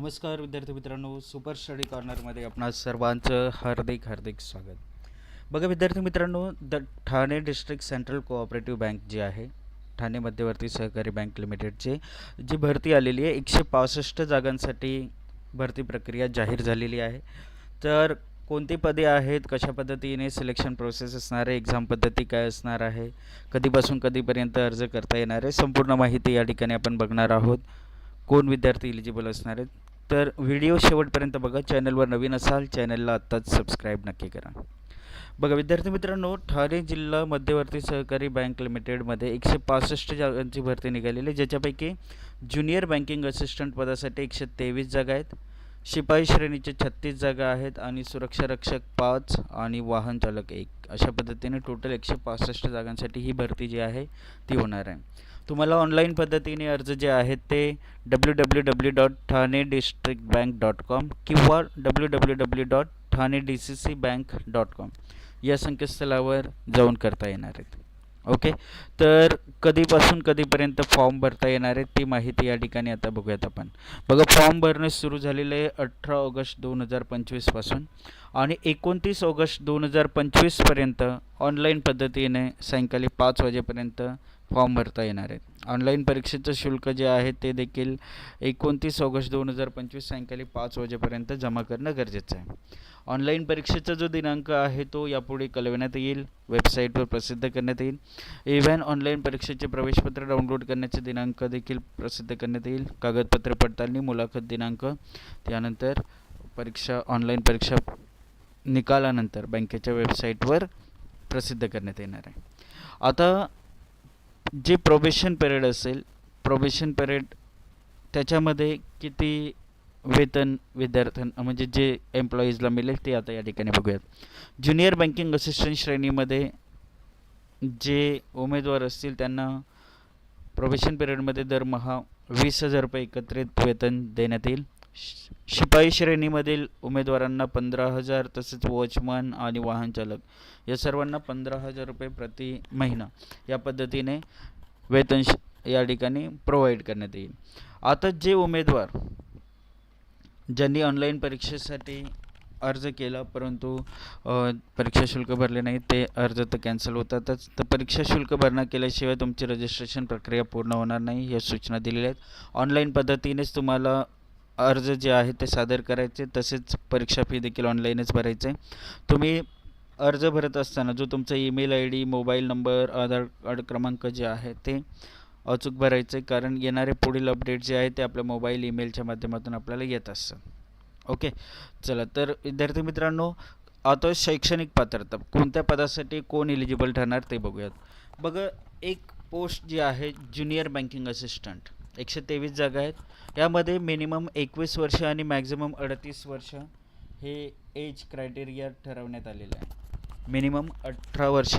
नमस्कार विद्यार्थी मित्रांनो सुपर स्टडी कॉर्नरमध्ये आपणा सर्वांचं हार्दिक हार्दिक स्वागत. बघा विद्यार्थी मित्रांनो the Thane district central cooperative bank जी आहे ठाणे मध्यवर्ती सहकारी बँक लिमिटेडची जी भरती आलेली आहे एकशे पासष्ट जागांसाठी भरती प्रक्रिया जाहीर झालेली आहे. तर कोणती पदे आहेत कशा पद्धतीने सिलेक्शन प्रोसेस असणार आहे एक्झाम पद्धती काय असणार आहे कधीपासून कधीपर्यंत अर्ज करता येणार आहे संपूर्ण माहिती या ठिकाणी आपण बघणार आहोत. कोण विद्यार्थी इलिजिबल असणार आहेत तर व्हिडिओ शेवटपर्यंत बघा. चॅनलवर नवीन असाल चॅनलला आत्ताच सबस्क्राईब नक्की करा. बघा विद्यार्थी मित्रांनो ठाणे जिल्हा मध्यवर्ती सहकारी बँक लिमिटेडमध्ये एकशे पासष्ट जागांची भरती निघालेली आहे ज्याच्यापैकी ज्युनियर बँकिंग असिस्टंट पदासाठी एकशे तेवीस जागा आहेत शिपाई श्रेणीचे छत्तीस जागा आहेत आणि सुरक्षा रक्षक पाच आणि वाहन चालक एक. अशा पद्धतीने टोटल एकशे पासष्ट जागांसाठी ही भरती जी आहे ती होणार आहे. तुम्हाला ऑनलाईन पद्धतीने अर्ज जे आहेत ते W W W dot Thane district bank dot com किंवा W W W dot Thane D C C bank dot com या संकेतस्थळावर जाऊन करता येणार आहेत. ओके तर कधीपासून कधीपर्यंत फॉर्म भरता येणार आहे ती माहिती या ठिकाणी आता बघूयात आपण. बघा फॉर्म भरणे सुरू झालेले आहे अठरा ऑगस्ट दोन हजार पंचवीसपासून आणि एकोणतीस ऑगस्ट दोन हजार पंचवीसपर्यंत ऑनलाईन पद्धतीने सायंकाळी पाच वाजेपर्यंत फॉर्म भरता येणार आहेत. ऑनलाईन परीक्षेचं शुल्क जे आहे ते देखील एकोणतीस ऑगस्ट दोन हजार पंचवीस सायंकाळी पाच वाजेपर्यंत जमा करणं गरजेचं आहे. ऑनलाईन परीक्षेचा जो दिनांक आहे तो यापुढे कळविण्यात येईल वेबसाईटवर प्रसिद्ध करण्यात येईल. इव्हॅन ऑनलाईन परीक्षेचे प्रवेशपत्र डाउनलोड करण्याचे दिनांक देखील प्रसिद्ध करण्यात येईल. कागदपत्र पडताळणी मुलाखत दिनांक त्यानंतर परीक्षा ऑनलाईन परीक्षा निकालानंतर बँकेच्या वेबसाईटवर प्रसिद्ध करण्यात येणार आहे. आता जे प्रोबेशन पिरियड असेल प्रोबेशन पिरियड त्याच्यामध्ये किती वेतन विद्यार्थ्यांना म्हणजे जे एम्प्लॉईजला मिळेल ते आता या ठिकाणी बघूयात. ज्युनियर बँकिंग असिस्टंट श्रेणीमध्ये जे उमेदवार असतील त्यांना प्रोबेशन पिरियडमध्ये दरमहा वीस हजार रुपये एकत्रित वेतन देण्यात येईल. शिपाई श्रेणीमधील उमेदवारांना पंधरा हजार तसेच वॉचमन आणि वाहन चालक या सर्वांना पंधरा हजार रुपये प्रति महिना या पद्धतीने वेतन श- या ठिकाणी प्रोव्हाइड करण्यात येईल. आता जे उमेदवार ज्यांनी ऑनलाईन परीक्षेसाठी अर्ज केला परंतु परीक्षा शुल्क भरले नाही ते अर्ज तर कॅन्सल होतातच. तर परीक्षा शुल्क भरणा केल्याशिवाय तुमची रजिस्ट्रेशन प्रक्रिया पूर्ण होणार नाही या सूचना दिलेल्या आहेत. ऑनलाईन पद्धतीनेच तुम्हाला अर्ज जे आहे ते सादर करायचे तसेच परीक्षा फी देखील ऑनलाईनच भरायचे. तुम्ही अर्ज भरत असताना जो तुमचा email I D mobile number Aadhaar card क्रमांक जे आहे ते अचूक भरायचं आहे कारण येणारे पुढील अपडेट जे आहे ते आपल्या मोबाईल ईमेलच्या माध्यमातून आपल्याला येत असतं. ओके चला तर विद्यार्थी मित्रांनो आता शैक्षणिक पात्रता कोणत्या पदासाठी कोण एलिजिबल ठरणार ते बघूयात. बघा एक पोस्ट जी आहे ज्युनियर बँकिंग असिस्टंट एकशे तेवीस जागा आहेत. यामध्ये मिनिमम एकवीस वर्ष आणि मॅक्झिमम अडतीस वर्ष हे एज क्रायटेरिया ठरवण्यात आलेलं आहे. मिनिमम अठरा वर्ष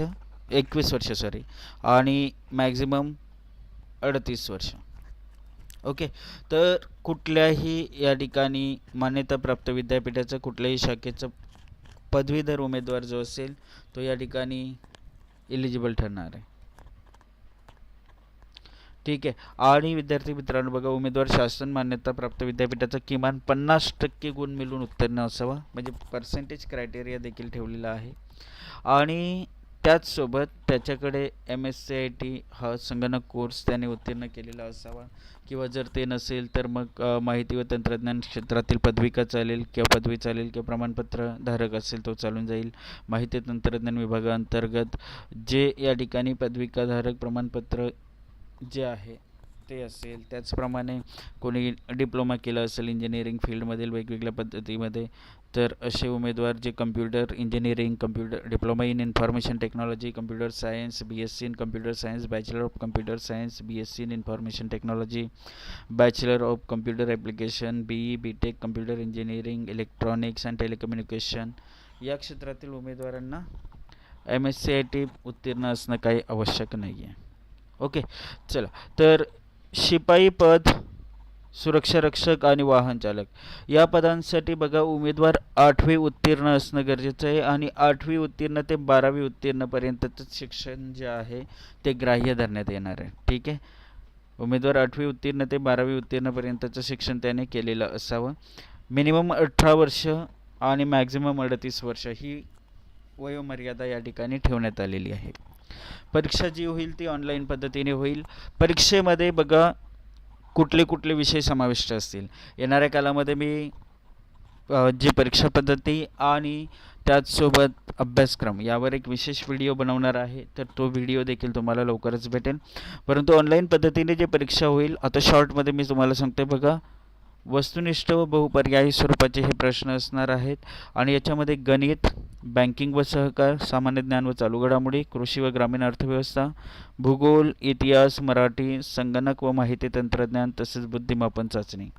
एकवीस वर्ष सॉरी आणि मॅक्झिमम अडतीस वर्ष. ओके तर कुठल्याही या ठिकाणी मान्यताप्राप्त विद्यापीठाचं कुठल्याही शाखेचं पदवीधर उमेदवार जो असेल तो या ठिकाणी इलिजिबल ठरणार आहे. ठीक आहे. आणि विद्यार्थी मित्रांनो बघा उमेदवार शासन मान्यताप्राप्त विद्यापीठाचा किमान पन्नास टक्के गुण मिळून उत्तीर्ण असावा. म्हणजे पर्सेंटेज क्रायटेरिया देखील ठेवलेला आहे. आणि त्याचसोबत त्याच्याकडे M S C I T हा संगणक कोर्स त्याने उत्तीर्ण केलेला असावा. किंवा जर ते नसेल तर मग माहिती व तंत्रज्ञान क्षेत्रातील पदविका चालेल किंवा पदवी चालेल किंवा प्रमाणपत्र धारक असेल तो चालून जाईल. माहिती तंत्रज्ञान विभागाअंतर्गत जे या ठिकाणी पदविकाधारक प्रमाणपत्र जे आहे ते असेल. त्याचप्रमाणे कोणी डिप्लोमा केला असेल इंजिनिअरिंग फील्डमधील वेगवेगळ्या पद्धतीमध्ये तर असे उमेदवार जे computer engineering computer diploma in information technology computer science B S C in computer science bachelor of computer science B S C in information technology bachelor of computer application B E B tech computer engineering electronics and telecommunication या क्षेत्रातील उमेदवारांना M S C I T उत्तीर्ण असणं काही आवश्यक नाही आहे okay चला. तर शिपाई पद सुरक्षा रक्षक आणि वाहन चालक. या पदांसाठी बघा उमेदवार आठवी उत्तीर्ण असणं गरजेचं आहे आणि आठवी उत्तीर्ण ते बारावी उत्तीर्णपर्यंतचं शिक्षण जे आहे ते ग्राह्य धरण्यात येणार आहे. ठीक आहे? उमेदवार आठवी उत्तीर्ण ते बारावी उत्तीर्णपर्यंतचं शिक्षण त्याने केलेलं असावं. मिनिमम अठरा वर्ष आणि मॅक्झिमम अडतीस वर्ष ही वयोमर्यादा या ठिकाणी ठेवण्यात आलेली आहे. परीक्षा जी होईल ती ऑनलाईन पद्धतीने होईल. परीक्षेमध्ये बघा कुठले कुठले विषय समाविष्ट असतील. येणाऱ्या कालामध्ये मी जी परीक्षा पद्धती आणि त्याचसोबत अभ्यासक्रम यावर एक विशेष व्हिडिओ बनवणार आहे. तर तो व्हिडिओ देखील तुम्हाला लवकरच भेटेल. परंतु ऑनलाईन पद्धतीने जी परीक्षा होईल आता शॉर्टमध्ये मी तुम्हाला सांगते बघा. वस्तुनिष्ठ व बहुपर्यायी स्वरूपाचे हे प्रश्न असणार आहेत. आणि याच्यामध्ये गणित बँकिंग व सहकार सामान्य ज्ञान व चालू घडामोडी कृषी व ग्रामीण अर्थव्यवस्था भूगोल इतिहास मराठी संगणक व माहिती तंत्रज्ञान तसेच बुद्धिमापन चाचणी.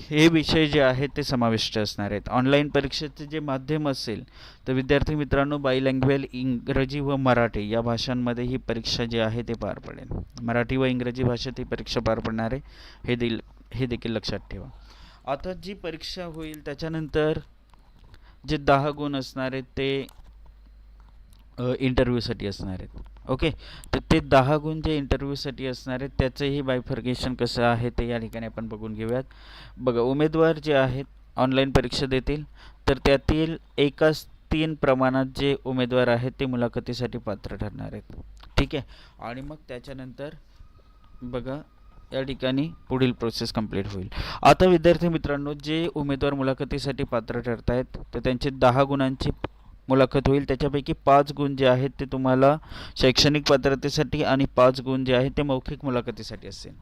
हे विषय जे आहेत ते समाविष्ट असणार आहेत. ऑनलाईन परीक्षेचे जे माध्यम असेल तर विद्यार्थी मित्रांनो बायलँग्वेज इंग्रजी व मराठी या भाषांमध्ये ही परीक्षा जी आहे ते पार पडेल. मराठी व इंग्रजी भाषेत ही परीक्षा पार पडणार आहे. हे दिल हे देखील लक्षात ठेवा. आता जी परीक्षा होईल त्याच्यानंतर जे दहा गुण असणार आहेत ते इंटरव्ह्यूसाठी असणार आहेत. ओके? तर ते दहा गुण जे इंटरव्ह्यूसाठी असणार आहेत त्याचंही बायफर्गेशन कसं आहे ते या ठिकाणी आपण बघून घेऊयात. बघा उमेदवार जे आहेत ऑनलाईन परीक्षा देतील तर त्यातील एकाच तीन प्रमाणात जे उमेदवार आहेत ते मुलाखतीसाठी पात्र ठरणार आहेत. ठीक आहे? आणि मग त्याच्यानंतर बघा या ठिकाणी पुढील प्रोसेस कंप्लीट होईल. आता विद्यार्थी मित्रांनो जे उमेदवार मुलाखतीसाठी पात्र ठरत आहेत तर त्यांची दहा गुणांची मुलाखत होईल. त्याच्यापैकी पाच गुण जे आहेत ते तुम्हाला शैक्षणिक पात्रतेसाठी आणि पाच गुण जे आहेत ते मौखिक मुलाखतीसाठी असेल.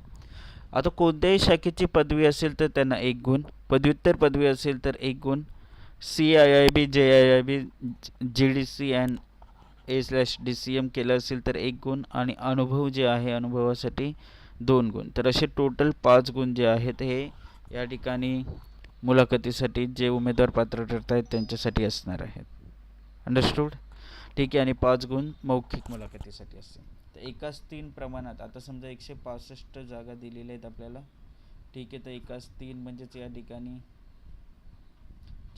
आता कोणत्याही शाखेची पदवी असेल तर त्यांना एक गुण. पदव्युत्तर पदवी असेल तर एक गुण. C I I B J I I B G D C and A slash D C M केलं असेल तर एक गुण. आणि अनुभव जे आहे अनुभवासाठी दोन गुण. तर असे टोटल पाच गुण जे आहेत हे या ठिकाणी मुलाखतीसाठी जे उमेदवार पात्र ठरत आहेत त्यांच्यासाठी असणार आहेत. अंडरस्टूड ठीक आहे आणि पाच गुण मौखिक मुलाखतीसाठी असतील. तर एकाच तीन प्रमाणात आता समजा एकशे पासष्ट जागा दिलेल्या आहेत आपल्याला. ठीक आहे तर एकाच तीन म्हणजेच या ठिकाणी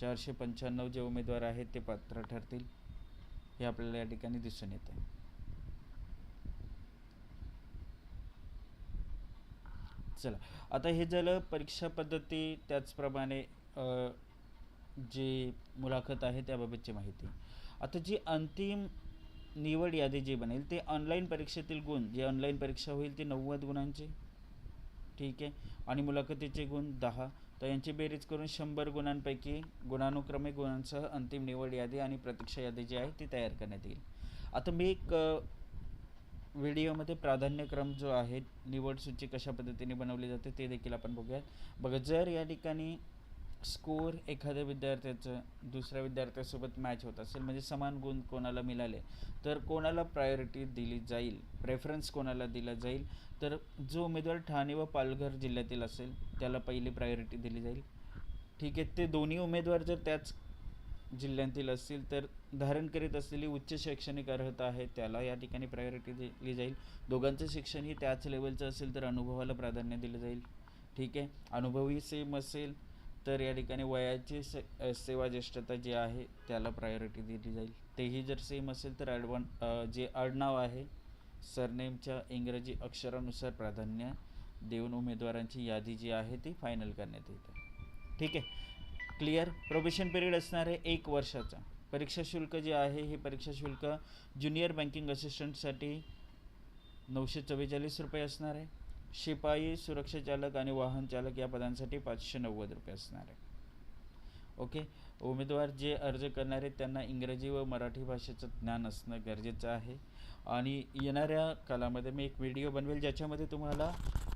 चारशे पंच्याण्णव जे उमेदवार आहेत ते पात्र ठरतील हे आपल्याला या ठिकाणी दिसून येते चला. आता हे झालं परीक्षा पद्धती त्याचप्रमाणे जी मुलाखत आहे त्याबाबतची माहिती. आता जी अंतिम निवड यादी जी बनेल ते ऑनलाईन परीक्षेतील गुण जे ऑनलाईन परीक्षा होईल ती नव्वद गुणांची. ठीक आहे? आणि मुलाखतीचे गुण दहा. तर यांची बेरीज करून शंभर गुणांपैकी गुणानुक्रमे गुणांसह अंतिम निवड यादी आणि प्रतीक्षा यादी जी आहे ती तयार करण्यात येईल. आता मी एक व्हिडिओमध्ये प्राधान्यक्रम जो आहे निवडसूची कशा पद्धतीने बनवली जाते ते देखील आपण बघूयात. बघा जर या ठिकाणी स्कोअर एखाद्या विद्यार्थ्याचं दुसऱ्या विद्यार्थ्यासोबत मॅच होत असेल म्हणजे समान गुण कोणाला मिळाले तर कोणाला प्रायोरिटी दिली जाईल? प्रेफरन्स कोणाला दिला जाईल? तर जो उमेदवार ठाणे व पालघर जिल्ह्यातील असेल त्याला पहिली प्रायोरिटी दिली जाईल. ठीक आहे ते दोन्ही उमेदवार जर त्याच जिल्ह्यातील असतील तर धारण करीत असलेली उच्च शैक्षणिक अर्हता आहे त्याला या ठिकाणी प्रायोरिटी दिली जाईल. दोघांचं शिक्षण ही त्याच लेवलचं असेल तर अनुभवाला प्राधान्य दिलं जाईल. ठीक आहे? अनुभवही सेम असेल तर या ठिकाणी वयाची से सेवा ज्येष्ठता जी आहे त्याला प्रायोरिटी दिली जाईल. तेही जर सेम असेल तर ॲडवान जे आडनाव आहे सरनेमच्या इंग्रजी अक्षरानुसार प्राधान्य देऊन उमेदवारांची यादी जी आहे ती फायनल करण्यात येते. ठीक आहे? क्लिअर. प्रोबेशन पिरियड असणार आहे एक वर्षाचा. परीक्षा शुल्क जे आहे हे परीक्षा शुल्क ज्युनियर बँकिंग असिस्टंटसाठी नऊशे चव्वेचाळीस रुपये असणार आहे. शिपाई सुरक्षा चालक आणि वाहन चालक या पदांसाठी पाचशे नव्वद रुपये असणार आहे. ओके उमेदवार जे अर्ज करणार आहेत त्यांना इंग्रजी व मराठी भाषेचं ज्ञान असणं गरजेचं आहे. आणि येणाऱ्या कालामध्ये मी एक व्हिडिओ बनवेल ज्याच्यामध्ये तुम्हाला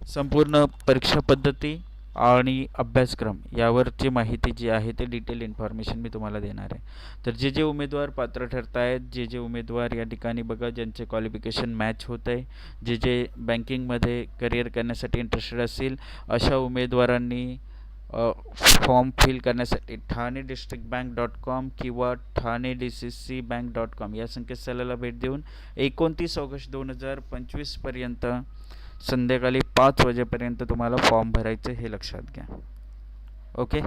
संपूर्ण परीक्षा पद्धती आणि अभ्यासक्रम यावरची माहिती जी आहे ते डिटेल इन्फॉर्मेशन मी तुम्हाला देणार आहे. तर जे जे उमेदवार पात्र ठरत आहेत जे जे उमेदवार या ठिकाणी बघा ज्यांचे क्वालिफिकेशन मॅच होत आहे जे जे बँकिंगमध्ये करिअर करण्यासाठी इंटरेस्टेड असतील अशा उमेदवारांनी फॉर्म फिल करण्यासाठी Thane district bank dot com किंवा Thane D C C bank dot com या संकेतस्थळाला भेट देऊन एकोणतीस ऑगस्ट दोन हजार पंचवीसपर्यंत संध्याकाळी पाच वाजेपर्यंत तुम्हाला फॉर्म भरायचं हे लक्षात घ्या. ओके?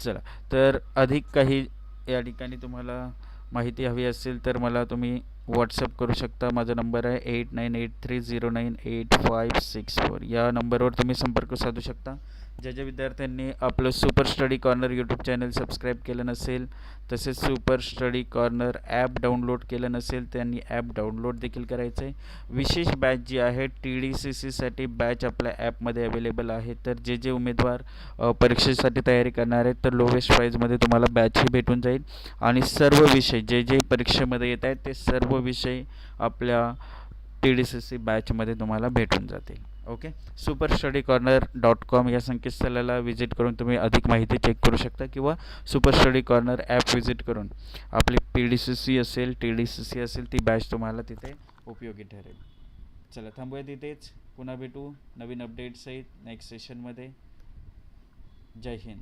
चला तर अधिक काही या ठिकाणी तुम्हाला माहिती हवी असेल तर मला तुम्ही व्हॉट्सअप करू शकता. माझा नंबर आहे eight nine eight three zero nine eight five six four या नंबरवर तुम्ही संपर्क साधू शकता. ज्या ज्या विद्यार्थ्यांनी आपलं super study corner YouTube channel subscribe केलं नसेल तसेच super study corner app download केलं नसेल त्यांनी ॲप डाउनलोड देखील करायचं आहे विशेष बॅच जी आहे टी डी सी सीसाठी बॅच आपल्या ॲपमध्ये अवेलेबल आहे. तर जे जे उमेदवार परीक्षेसाठी तयारी करणार आहेत तर लोवेस्ट प्राईजमध्ये तुम्हाला बॅचही भेटून जाईल. आणि सर्व विषय जे जे परीक्षेमध्ये येत आहेत ते सर्व विषय आपल्या टी डी सी सी बॅचमध्ये तुम्हाला भेटून जातील. Okay. Super study corner dot com या संकेतस्थळाला व्हिजिट करून तुम्ही अधिक माहिती चेक करू शकता किंवा super study corner app visit करून आपली पी डी सी सी असेल टी डी सी सी असेल ती बॅच तुम्हाला तिथे उपयोगी ठरेल. चला थांबूया तिथेच पुन्हा भेटू. नवीन अपडेट्स आहेत नेक्स्ट सेशनमध्ये जय हिंद.